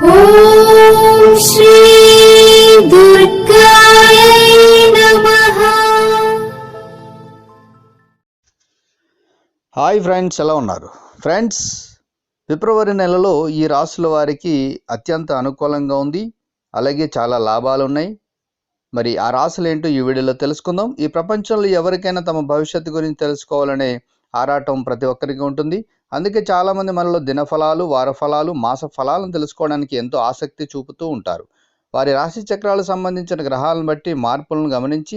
Hi friends ఎలా ఉన్నారు? Friends ఫిబ్రవరి నెలలో ఈ రాసుల వారికి అత్యంత అనుకూలంగా ఉంది. అలాగే చాలా లాభాలు ఉన్నాయి. మరి ఆ రాసులు ఏంటో ఈ వీడియోలో తెలుసుకుందాం. ఈ ప్రపంచంలో ఎవరికైనా తమ భవిష్యత్తు గురించి తెలుసుకోవాలనే ఆరాటం ప్రతి ఒక్కరికి ఉంటుంది. అందుకే చాలామంది మనలో దినఫలాలు వార ఫలాలు మాస ఫలాలను తెలుసుకోవడానికి ఎంతో ఆసక్తి చూపుతూ ఉంటారు. వారి రాశి చక్రాలకు సంబంధించిన గ్రహాలను బట్టి మార్పులను గమనించి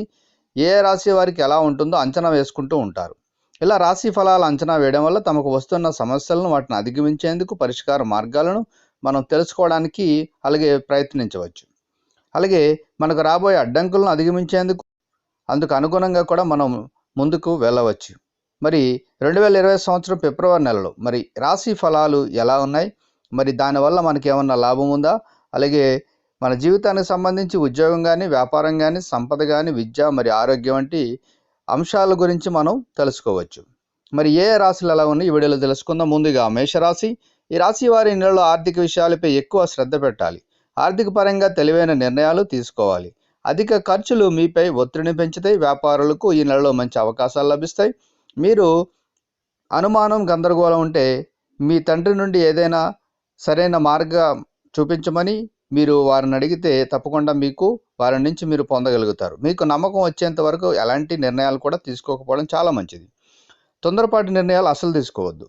ఏ రాశి వారికి ఎలా ఉంటుందో అంచనా వేసుకుంటూ ఉంటారు. ఇలా రాశి ఫలాలు అంచనా వేయడం వల్ల తమకు వస్తున్న సమస్యలను వాటిని అధిగమించేందుకు పరిష్కార మార్గాలను మనం తెలుసుకోవడానికి అలాగే ప్రయత్నించవచ్చు. అలాగే మనకు రాబోయే అడ్డంకులను అధిగమించేందుకు అందుకు అనుగుణంగా కూడా మనం ముందుకు వెళ్ళవచ్చు. మరి రెండు వేల ఇరవై సంవత్సరం ఫిబ్రవరి నెలలో మరి రాశి ఫలాలు ఎలా ఉన్నాయి? మరి దానివల్ల మనకి ఏమన్నా లాభం ఉందా? అలాగే మన జీవితానికి సంబంధించి ఉద్యోగం కానీ వ్యాపారం కానీ సంపద కానీ విద్య మరి ఆరోగ్యం వంటి అంశాల గురించి మనం తెలుసుకోవచ్చు. మరి ఏ రాశులు ఎలా ఉన్నాయి ఈ వీడియోలో తెలుసుకుందాం. ముందుగా మేషరాశి. ఈ రాశి వారి నెలలో ఆర్థిక విషయాలపై ఎక్కువ శ్రద్ధ పెట్టాలి. ఆర్థిక పరంగా తెలివైన నిర్ణయాలు తీసుకోవాలి. అధిక ఖర్చులు మీపై ఒత్తిడిని పెంచుతాయి. వ్యాపారులకు ఈ నెలలో మంచి అవకాశాలు లభిస్తాయి. మీరు అనుమానం గందరగోళం ఉంటే మీ తండ్రి నుండి ఏదైనా సరైన మార్గం చూపించమని మీరు వారిని అడిగితే తప్పకుండా మీకు వారి నుంచి మీరు పొందగలుగుతారు. మీకు నమ్మకం వచ్చేంత వరకు ఎలాంటి నిర్ణయాలు కూడా తీసుకోకపోవడం చాలా మంచిది. తొందరపాటు నిర్ణయాలు అసలు తీసుకోవద్దు.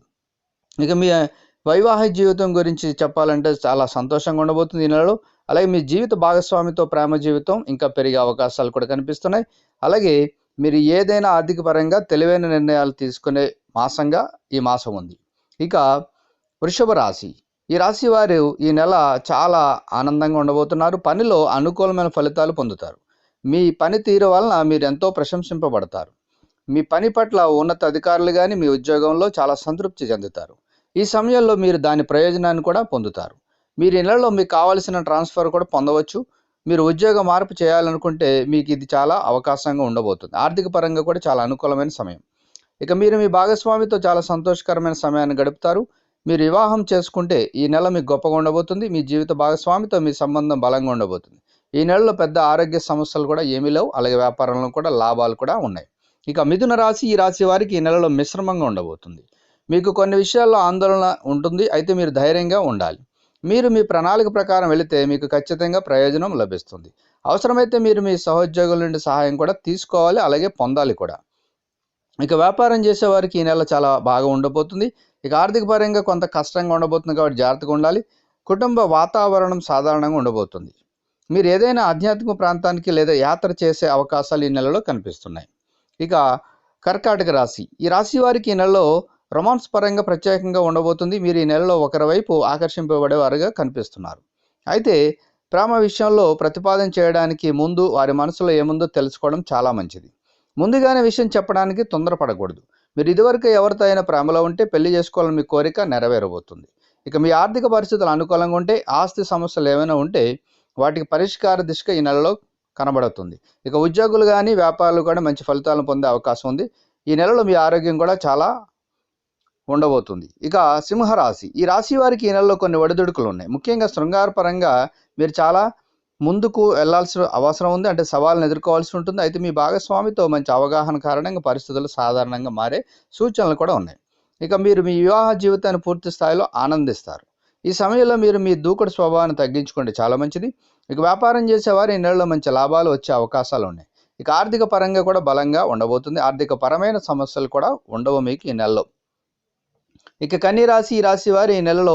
ఇక మీ వైవాహిక జీవితం గురించి చెప్పాలంటే చాలా సంతోషంగా ఉండబోతుంది ఈ నెలలో. అలాగే మీ జీవిత భాగస్వామితో ప్రేమ జీవితం ఇంకా పెరిగే అవకాశాలు కూడా కనిపిస్తున్నాయి. అలాగే మీరు ఏదైనా ఆర్థిక పరంగా తెలివైన నిర్ణయాలు తీసుకునే మాసంగా ఈ మాసం ఉంది. ఇక వృషభ రాశి. ఈ రాశి వారు ఈ నెల చాలా ఆనందంగా ఉండబోతున్నారు. పనిలో అనుకూలమైన ఫలితాలు పొందుతారు. మీ పనితీరు వలన మీరు ఎంతో ప్రశంసింపబడతారు. మీ పని పట్ల ఉన్నత అధికారులు కానీ మీ ఉద్యోగంలో చాలా సంతృప్తి చెందుతారు. ఈ సమయంలో మీరు దాని ప్రయోజనాన్ని కూడా పొందుతారు. మీరు ఈ నెలలో మీకు కావాల్సిన ట్రాన్స్ఫర్ కూడా పొందవచ్చు. మీరు ఉద్యోగ మార్పు చేయాలనుకుంటే మీకు ఇది చాలా అవకాశంగా ఉండబోతుంది. ఆర్థిక పరంగా కూడా చాలా అనుకూలమైన సమయం. ఇక మీరు మీ భాగస్వామితో చాలా సంతోషకరమైన సమయాన్ని గడుపుతారు. మీరు వివాహం చేసుకుంటే ఈ నెల మీకు గొప్పగా ఉండబోతుంది. మీ జీవిత భాగస్వామితో మీ సంబంధం బలంగా ఉండబోతుంది. ఈ నెలలో పెద్ద ఆరోగ్య సమస్యలు కూడా ఏమీ లేవు. అలాగే వ్యాపారంలో కూడా లాభాలు కూడా ఉన్నాయి. ఇక మిథున రాశి ఈ రాశి వారికి ఈ నెలలో మిశ్రమంగా ఉండబోతుంది. మీకు కొన్ని విషయాల్లో ఆందోళన ఉంటుంది. అయితే మీరు ధైర్యంగా ఉండాలి. మీరు మీ ప్రణాళిక ప్రకారం వెళితే మీకు ఖచ్చితంగా ప్రయోజనం లభిస్తుంది. అవసరమైతే మీరు మీ సహోద్యోగుల నుండి సహాయం కూడా తీసుకోవాలి అలాగే పొందాలి కూడా. ఇక వ్యాపారం చేసే వారికి ఈ నెల చాలా బాగా ఉండబోతుంది. ఇక ఆర్థిక పరంగా కొంత కష్టంగా ఉండబోతుంది కాబట్టి జాగ్రత్తగా ఉండాలి. కుటుంబ వాతావరణం సాధారణంగా ఉండబోతుంది. మీరు ఏదైనా ఆధ్యాత్మిక ప్రాంతానికి లేదా యాత్ర చేసే అవకాశాలు ఈ నెలలో కనిపిస్తున్నాయి. ఇక కర్కాటక రాశి. ఈ రాశి వారికి ఈ నెలలో రొమాన్స్ పరంగా ప్రత్యేకంగా ఉండబోతుంది. మీరు ఈ నెలలో ఒకరి వైపు ఆకర్షింపబడేవారుగా కనిపిస్తున్నారు. అయితే ప్రేమ విషయంలో ప్రతిపాదన చేయడానికి ముందు వారి మనసులో ఏముందో తెలుసుకోవడం చాలా మంచిది. ముందుగానే విషయం చెప్పడానికి తొందరపడకూడదు. మీరు ఇదివరకు ఎవరితో అయినా ప్రేమలో ఉంటే పెళ్ళి చేసుకోవాలని మీ కోరిక నెరవేరబోతుంది. ఇక మీ ఆర్థిక పరిస్థితులు అనుకూలంగా ఉంటే ఆస్తి సమస్యలు ఏమైనా ఉంటే వాటికి పరిష్కార దిశగా ఈ నెలలో కనబడుతుంది. ఇక ఉద్యోగులు కానీ వ్యాపారులు కూడా మంచి ఫలితాలను పొందే అవకాశం ఉంది. ఈ నెలలో మీ ఆరోగ్యం కూడా చాలా ఉండబోతుంది. ఇక సింహరాశి. ఈ రాశి వారికి ఈ నెలలో కొన్ని ఒడిదుడుకులు ఉన్నాయి ముఖ్యంగా శృంగారపరంగా మీరు చాలా ముందుకు వెళ్ళాల్సిన అవసరం ఉంది. అంటే సవాళ్ళను ఎదుర్కోవాల్సి ఉంటుంది. అయితే మీ భాగస్వామితో మంచి అవగాహన కారణంగా పరిస్థితులు సాధారణంగా మారే సూచనలు కూడా ఉన్నాయి. ఇక మీరు మీ వివాహ జీవితాన్ని పూర్తి స్థాయిలో ఆనందిస్తారు. ఈ సమయంలో మీరు మీ దూకుడు స్వభావాన్ని తగ్గించుకోండి చాలా మంచిది. ఇక వ్యాపారం చేసేవారు ఈ నెలలో మంచి లాభాలు వచ్చే అవకాశాలు ఉన్నాయి. ఇక ఆర్థిక పరంగా కూడా బలంగా ఉండబోతుంది. ఆర్థిక పరమైన సమస్యలు కూడా ఉండవు మీకు ఈ నెలలో. ఇక కన్ని రాశి ఈ రాశి వారు ఈ నెలలో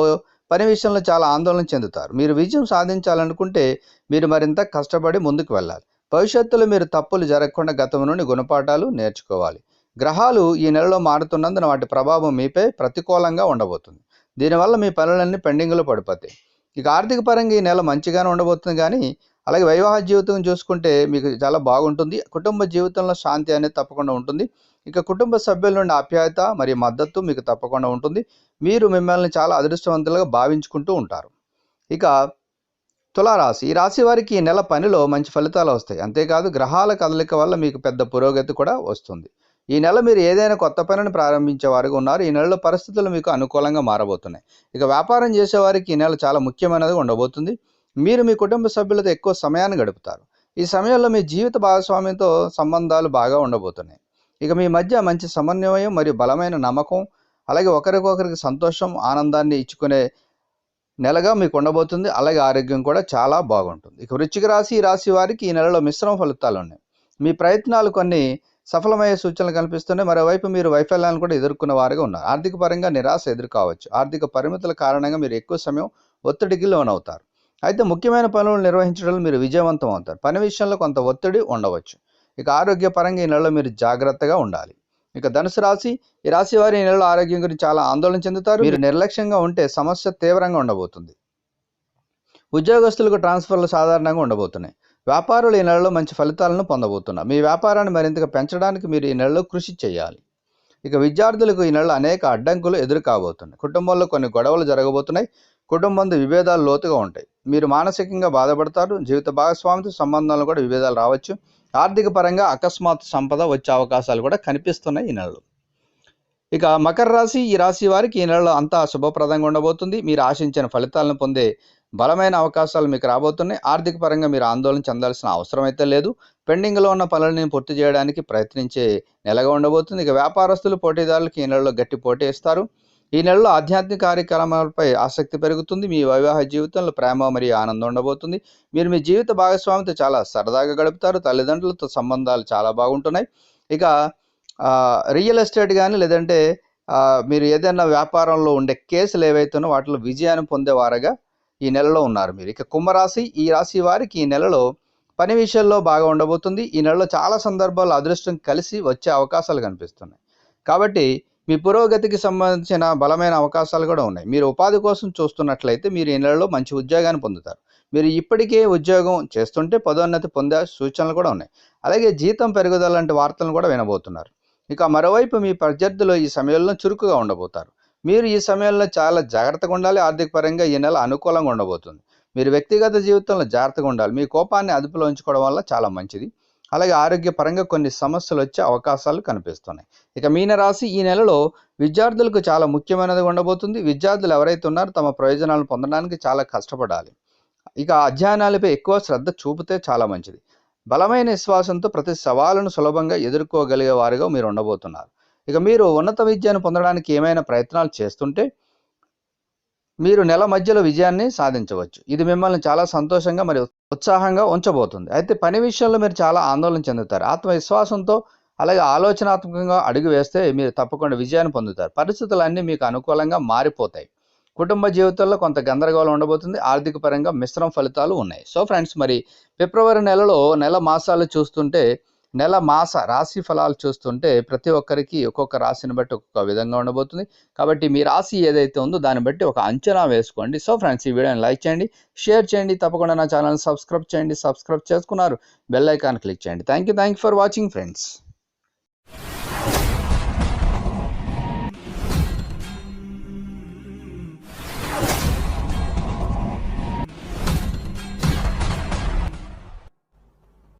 పని విషయంలో చాలా ఆందోళన చెందుతారు. మీరు విజయం సాధించాలనుకుంటే మీరు మరింత కష్టపడి ముందుకు వెళ్ళాలి. భవిష్యత్తులో మీరు తప్పులు జరగకుండా గతం నుండి గుణపాఠాలు నేర్చుకోవాలి. గ్రహాలు ఈ నెలలో మారుతున్నందున వాటి ప్రభావం మీపై ప్రతికూలంగా ఉండబోతుంది. దీనివల్ల మీ పనులన్నీ పెండింగ్లో పడిపోతాయి. ఇక ఆర్థిక పరంగా ఈ నెల మంచిగానే ఉండబోతుంది కానీ అలాగే వైవాహ జీవితం చూసుకుంటే మీకు చాలా బాగుంటుంది. కుటుంబ జీవితంలో శాంతి అనేది తప్పకుండా ఉంటుంది. ఇక కుటుంబ సభ్యుల నుండి ఆప్యాయత మరియు మద్దతు మీకు తప్పకుండా ఉంటుంది. మీరు మిమ్మల్ని చాలా అదృష్టవంతులుగా భావించుకుంటూ ఉంటారు. ఇక తులారాశి ఈ రాశి వారికి ఈ నెల పనిలో మంచి ఫలితాలు వస్తాయి. అంతేకాదు గ్రహాల కదలిక వల్ల మీకు పెద్ద పురోగతి కూడా వస్తుంది. ఈ నెల మీరు ఏదైనా కొత్త పనిని ప్రారంభించే వారికి ఉన్నారు. ఈ నెలలో పరిస్థితులు మీకు అనుకూలంగా మారబోతున్నాయి. ఇక వ్యాపారం చేసేవారికి ఈ నెల చాలా ముఖ్యమైనది ఉండబోతుంది. మీరు మీ కుటుంబ సభ్యులతో ఎక్కువ సమయాన్ని గడుపుతారు. ఈ సమయంలో మీ జీవిత భాగస్వామ్యంతో సంబంధాలు బాగా ఉండబోతున్నాయి. ఇక మీ మధ్య మంచి సమన్వయం మరియు బలమైన నమ్మకం అలాగే ఒకరికొకరికి సంతోషం ఆనందాన్ని ఇచ్చుకునే నెలగా మీకు ఉండబోతుంది. అలాగే ఆరోగ్యం కూడా చాలా బాగుంటుంది. ఇక వృశ్చిక రాశి ఈ రాశి వారికి ఈ నెలలో మిశ్రమ ఫలితాలు ఉన్నాయి. మీ ప్రయత్నాలు కొన్ని సఫలమయ్యే సూచనలు కనిపిస్తున్నాయి. మరోవైపు మీరు వైఫల్యాలను కూడా ఎదుర్కొన్న వారుగా ఉన్నారు. ఆర్థిక పరంగా నిరాశ ఎదుర్కోవచ్చు. ఆర్థిక పరిమితుల కారణంగా మీరు ఎక్కువ సమయం ఒత్తిడికి లోనవుతారు. అయితే ముఖ్యమైన పనులు నిర్వహించడంలో మీరు విజయవంతం అవుతారు. పని విషయంలో కొంత ఒత్తిడి ఉండవచ్చు. ఇక ఆరోగ్యపరంగా ఈ నెలలో మీరు జాగ్రత్తగా ఉండాలి. ఇక ధనుసు రాశి ఈ రాశి వారి ఈ నెలలో ఆరోగ్యం గురించి చాలా ఆందోళన చెందుతారు. మీరు నిర్లక్ష్యంగా ఉంటే సమస్య తీవ్రంగా ఉండబోతుంది. ఉద్యోగస్తులకు ట్రాన్స్ఫర్లు సాధారణంగా ఉండబోతున్నాయి. వ్యాపారులు ఈ నెలలో మంచి ఫలితాలను పొందబోతున్నారు. మీ వ్యాపారాన్ని మరింతగా పెంచడానికి మీరు ఈ నెలలో కృషి చేయాలి. ఇక విద్యార్థులకు ఈ నెలలో అనేక అడ్డంకులు ఎదురు కాబోతున్నాయి కుటుంబంలో కొన్ని గొడవలు జరగబోతున్నాయి. కుటుంబంతో విభేదాలు లోతుగా ఉంటాయి. మీరు మానసికంగా బాధపడతారు. జీవిత భాగస్వామితో సంబంధాలు కూడా విభేదాలు రావచ్చు. ఆర్థిక పరంగా అకస్మాత్ సంపద వచ్చే అవకాశాలు కూడా కనిపిస్తున్నాయి ఈ నెలలో. ఇక మకర రాశి ఈ రాశి వారికి ఈ నెలలో అంతా శుభప్రదంగా ఉండబోతుంది. మీరు ఆశించిన ఫలితాలను పొందే బలమైన అవకాశాలు మీకు రాబోతున్నాయి. ఆర్థిక పరంగా మీరు ఆందోళన చెందాల్సిన అవసరం అయితే లేదు. పెండింగ్లో ఉన్న పనులని పూర్తి చేయడానికి ప్రయత్నించే నెలగా ఉండబోతుంది. ఇక వ్యాపారస్తులు పోటీదారులకు ఈ నెలలో గట్టి పోటీ ఇస్తారు. ఈ నెలలో ఆధ్యాత్మిక కార్యక్రమాలపై ఆసక్తి పెరుగుతుంది. మీ వివాహ జీవితంలో ప్రేమ మరియు ఆనందం ఉండబోతుంది. మీరు మీ జీవిత భాగస్వామితో చాలా సరదాగా గడుపుతారు. తల్లిదండ్రులతో సంబంధాలు చాలా బాగుంటున్నాయి. ఇక రియల్ ఎస్టేట్ కానీ లేదంటే మీరు ఏదైనా వ్యాపారంలో ఉండే కేసులు ఏవైతేనో వాటిలో విజయాన్ని పొందేవారుగా ఈ నెలలో ఉన్నారు మీరు. ఇక కుంభరాశి ఈ రాశి వారికి ఈ నెలలో పని విషయంలో బాగా ఉండబోతుంది. ఈ నెలలో చాలా సందర్భాల్లో అదృష్టం కలిసి వచ్చే అవకాశాలు కనిపిస్తున్నాయి. కాబట్టి మీ పురోగతికి సంబంధించిన బలమైన అవకాశాలు కూడా ఉన్నాయి. మీరు ఉపాధి కోసం చూస్తున్నట్లయితే మీరు ఈ నెలలో మంచి ఉద్యోగాన్ని పొందుతారు. మీరు ఇప్పటికే ఉద్యోగం చేస్తుంటే పదోన్నతి పొందే సూచనలు కూడా ఉన్నాయి. అలాగే జీతం పెరుగుదల లాంటి వార్తలను కూడా వినబోతున్నారు. ఇక మరోవైపు మీ ప్రత్యర్థులు ఈ సమయంలో చురుకుగా ఉండబోతారు. మీరు ఈ సమయంలో చాలా జాగ్రత్తగా ఉండాలి. ఆర్థిక పరంగా ఈ నెల అనుకూలంగా ఉండబోతుంది. మీరు వ్యక్తిగత జీవితంలో జాగ్రత్తగా ఉండాలి. మీ కోపాన్ని అదుపులో ఉంచుకోవడం వల్ల చాలా మంచిది. అలాగే ఆరోగ్యపరంగా కొన్ని సమస్యలు వచ్చే అవకాశాలు కనిపిస్తున్నాయి. ఇక మీనరాశి ఈ నెలలో విద్యార్థులకు చాలా ముఖ్యమైనది ఉండబోతుంది. విద్యార్థులు ఎవరైతే ఉన్నారో తమ ప్రయోజనాలను పొందడానికి చాలా కష్టపడాలి. ఇక అధ్యయనాలపై ఎక్కువ శ్రద్ధ చూపితే చాలా మంచిది. బలమైన విశ్వాసంతో ప్రతి సవాలును సులభంగా ఎదుర్కోగలిగే వారుగా మీరు ఉండబోతున్నారు. ఇక మీరు ఉన్నత విద్యను పొందడానికి ఏమైనా ప్రయత్నాలు చేస్తుంటే మీరు నెల మధ్యలో విజయాన్ని సాధించవచ్చు. ఇది మిమ్మల్ని చాలా సంతోషంగా మరియు ఉత్సాహంగా ఉంచబోతుంది. అయితే పని విషయంలో మీరు చాలా ఆందోళన చెందుతారు. ఆత్మవిశ్వాసంతో అలాగే ఆలోచనాత్మకంగా అడుగు వేస్తే మీరు తప్పకుండా విజయాన్ని పొందుతారు. పరిస్థితులన్నీ మీకు అనుకూలంగా మారిపోతాయి. కుటుంబ జీవితంలో కొంత గందరగోళం ఉండబోతుంది. ఆర్థిక పరంగా మిశ్రమ ఫలితాలు ఉన్నాయి. సో ఫ్రెండ్స్ మరి ఫిబ్రవరి నెలలో నెల మాసాలు చూస్తుంటే నెల మాస రాశి ఫలాలు చూస్తుంటే ప్రతి ఒక్కరికి ఒక్కొక్క రాశిని బట్టి ఒక్కొక్క విధంగా ఉండబోతుంది. కాబట్టి మీ రాశి ఏదైతే ఉందో దాన్ని బట్టి ఒక అంచనా వేసుకోండి. సో ఫ్రెండ్స్ ఈ వీడియోని లైక్ చేయండి షేర్ చేయండి. తప్పకుండా నా ఛానల్ సబ్స్క్రైబ్ చేయండి. సబ్స్క్రైబ్ చేసుకున్నారు బెల్ ఐకాన్ క్లిక్ చేయండి. Thank you thank you for watching friends.